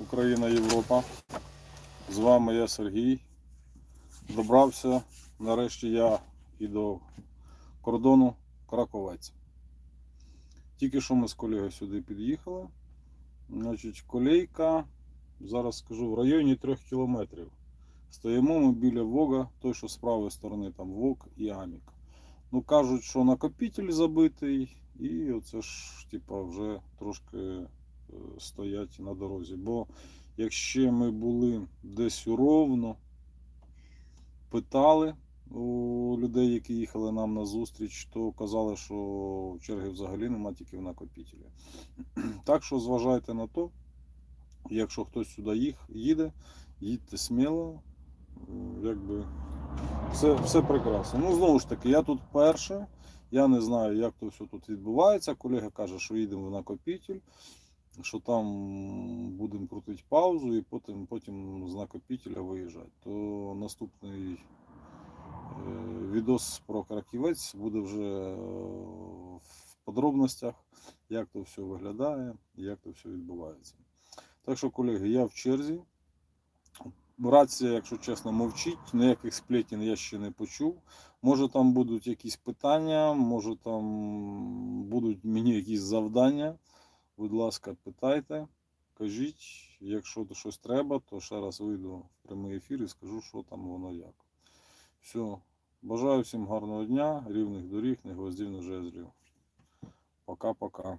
Україна, Європа. З вами я Сергій. Добрався нарешті я і до кордону Краковець. Тільки що ми з колегою сюди під'їхали. Значить, колейка, зараз скажу, в районі 3 кілометрів. Стоїмо ми біля Вога, той, що з правої сторони, там Вог і Амік. Ну, кажуть, що накопитель забитий, і оце ж, типа, вже трошки стоять на дорозі. Бо якщо ми були десь Ровно, питали у людей, які їхали нам на зустріч, то казали, що черги взагалі нема тільки в накопителі. Так що зважайте на то, якщо хтось сюди їх, їде, їдьте сміло, якби все, все прекрасно. Ну, знову ж таки, я тут перше. Я не знаю, як то все тут відбувається. Колега каже, що їдемо в накопитель, що там будемо крутити паузу і потім, потім з накопителя виїжджати. То наступний е, відос про краківець буде вже е, в подробностях, як то все виглядає, як то все відбувається. Так що, колеги, я в черзі. Рація, якщо чесно, мовчить, ніяких сплетень я ще не почув. Може там будуть якісь питання, може там будуть мені якісь завдання. Будь ласка, питайте, кажіть, якщо щось треба, то ще раз вийду в прямий ефір і скажу, що там воно як. Все. Бажаю всім гарного дня, рівних доріг, не гвоздів, не жезлів. Пока-пока.